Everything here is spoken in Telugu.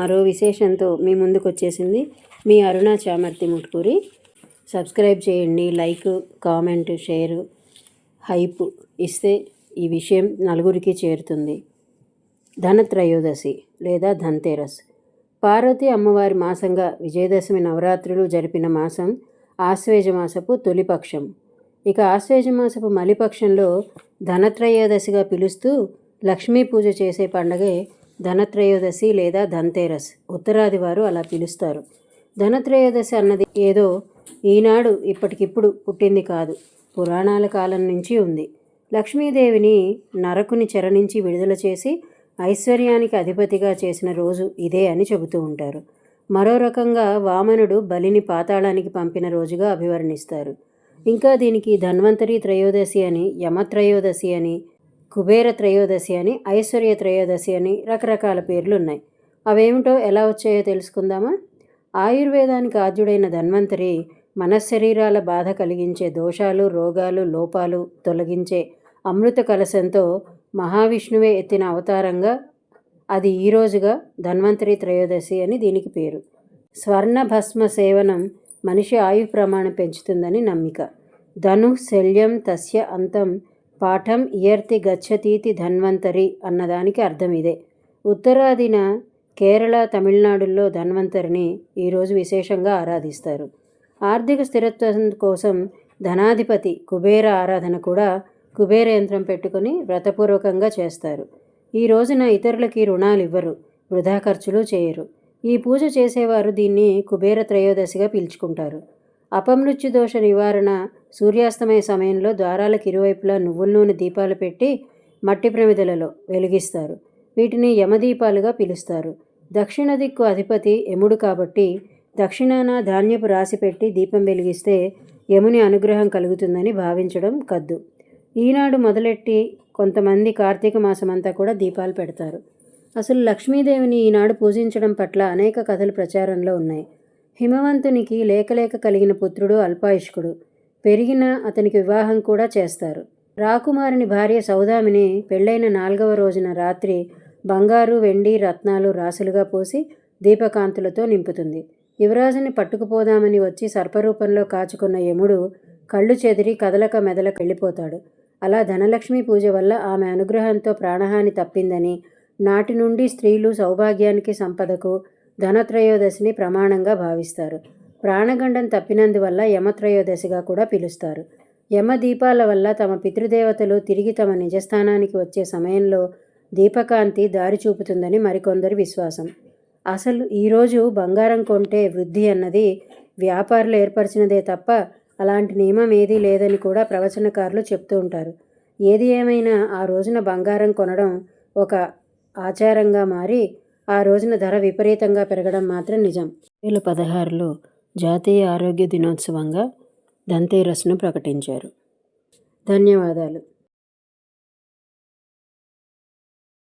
మరో విశేషంతో మీ ముందుకు వచ్చేసింది మీ అరుణ చామర్తి ముట్కూరి. సబ్స్క్రైబ్ చేయండి లైక్ కామెంట్ షేర్ హైప్ ఇస్తే ఈ విషయం నలుగురికి చేరుతుంది. ధనత్రయోదశి లేదా ధన్తేరస్. పార్వతి అమ్మవారి మాసంగా విజయదశమి నవరాత్రులు జరిపిన మాసం ఆశ్వేజమాసపు తొలిపక్షం. ఇక ఆశ్వేజమాసపు మలిపక్షంలో ధనత్రయోదశిగా పిలుస్తూ లక్ష్మీ పూజ చేసే పండగే ధనత్రయోదశి లేదా ధన్తేరస్. ఉత్తరాది వారు అలా పిలుస్తారు. ధనత్రయోదశి అన్నది ఏదో ఈనాడు ఇప్పటికిప్పుడు పుట్టింది కాదు. పురాణాల కాలం నుంచి ఉంది. లక్ష్మీదేవిని నరకుని చెర నుంచి విడుదల చేసి ఐశ్వర్యానికి అధిపతిగా చేసిన రోజు ఇదే అని చెబుతూ ఉంటారు. మరో రకంగా వామనుడు బలిని పాతాళానికి పంపిన రోజుగా అభివర్ణిస్తారు. ఇంకా దీనికి ధన్వంతరి త్రయోదశి అని యమత్రయోదశి అని కుబేర త్రయోదశి అని ఐశ్వర్య త్రయోదశి అని రకరకాల పేర్లు ఉన్నాయి అవేమిటో ఎలా వచ్చాయో తెలుసుకుందామా? ఆయుర్వేదానికి ఆద్యుడైన ధన్వంతరి మనశ్శరీరాల బాధ కలిగించే దోషాలు రోగాలు లోపాలు తొలగించే అమృత కలశంతో మహావిష్ణువే ఎత్తిన అవతారంగా అది ఈరోజుగా ధన్వంతరి త్రయోదశి అని దీనికి పేరు. స్వర్ణ భస్మ సేవనం మనిషి ఆయు ప్రమాణం పెంచుతుందని నమ్మిక. ధను శల్యం తస్య అంతం పాఠం ఇయర్తి గచ్చతీతి ధన్వంతరి అన్నదానికి అర్థం ఇదే ఉత్తరాదిన కేరళ తమిళనాడుల్లో ధన్వంతరిని ఈరోజు విశేషంగా ఆరాధిస్తారు. ఆర్థిక స్థిరత్వం కోసం ధనాధిపతి కుబేర ఆరాధన కూడా కుబేర యంత్రం పెట్టుకుని వ్రతపూర్వకంగా చేస్తారు. ఈ రోజున ఇతరులకి రుణాలు ఇవ్వరు వృధా ఖర్చులు చేయరు. ఈ పూజ చేసేవారు దీన్ని కుబేర త్రయోదశిగా పిలుచుకుంటారు. అపమృత్యు దోష నివారణ సూర్యాస్తమయ సమయంలో ద్వారాలకు ఇరువైపులా నువ్వుల నూనె దీపాలు పెట్టి మట్టి ప్రమిదలలో వెలిగిస్తారు. వీటిని యమదీపాలుగా పిలుస్తారు. దక్షిణ దిక్కు అధిపతి యముడు కాబట్టి దక్షిణాన ధాన్యపు రాసి పెట్టి దీపం వెలిగిస్తే యముని అనుగ్రహం కలుగుతుందని భావించడం కద్దు. ఈనాడు మొదలెట్టి కొంతమంది కార్తీక మాసమంతా కూడా దీపాలు పెడతారు. అసలు లక్ష్మీదేవిని ఈనాడు పూజించడం పట్ల అనేక కథలు ప్రచారంలో ఉన్నాయి. హిమవంతునికి లేకలేక కలిగిన పుత్రుడు అల్పాయుష్కుడు. పెరిగిన అతనికి వివాహం కూడా చేస్తారు. రాకుమారుని భార్య సౌదామిని పెళ్ళైన నాలుగవ రోజున రాత్రి బంగారు వెండి రత్నాలు రాసులుగా పోసి దీపకాంతులతో నింపుతుంది. యువరాజుని పట్టుకుపోదామని వచ్చి సర్పరూపంలో కాచుకున్న యముడు కళ్ళు చెదిరి కదలక మెదలక వెళ్ళిపోతాడు. అలా ధనలక్ష్మి పూజ వల్ల ఆమె అనుగ్రహంతో ప్రాణహాని తప్పిందని నాటి నుండి స్త్రీలు సౌభాగ్యానికి సంపదకు ధనత్రయోదశిని ప్రమాణంగా భావిస్తారు. ప్రాణగండం తప్పినందువల్ల యమత్రయోదశిగా కూడా పిలుస్తారు. యమ దీపాల వల్ల తమ పితృదేవతలు తిరిగి తమ నిజస్థానానికి వచ్చే సమయంలో దీపకాంతి దారి చూపుతుందని మరికొందరి విశ్వాసం. అసలు ఈరోజు బంగారం కొంటే వృద్ధి అన్నది వ్యాపారులు ఏర్పరిచినదే తప్ప అలాంటి నియమం ఏదీ లేదని కూడా ప్రవచనకారులు చెప్తూ ఉంటారు. ఏది ఏమైనా ఆ రోజున బంగారం కొనడం ఒక ఆచారంగా మారి ఆ రోజున ధర విపరీతంగా పెరగడం మాత్రం నిజం. వేల పదహారులో జాతీయ ఆరోగ్య దినోత్సవంగా దంతేరస్ను ప్రకటించారు. ధన్యవాదాలు.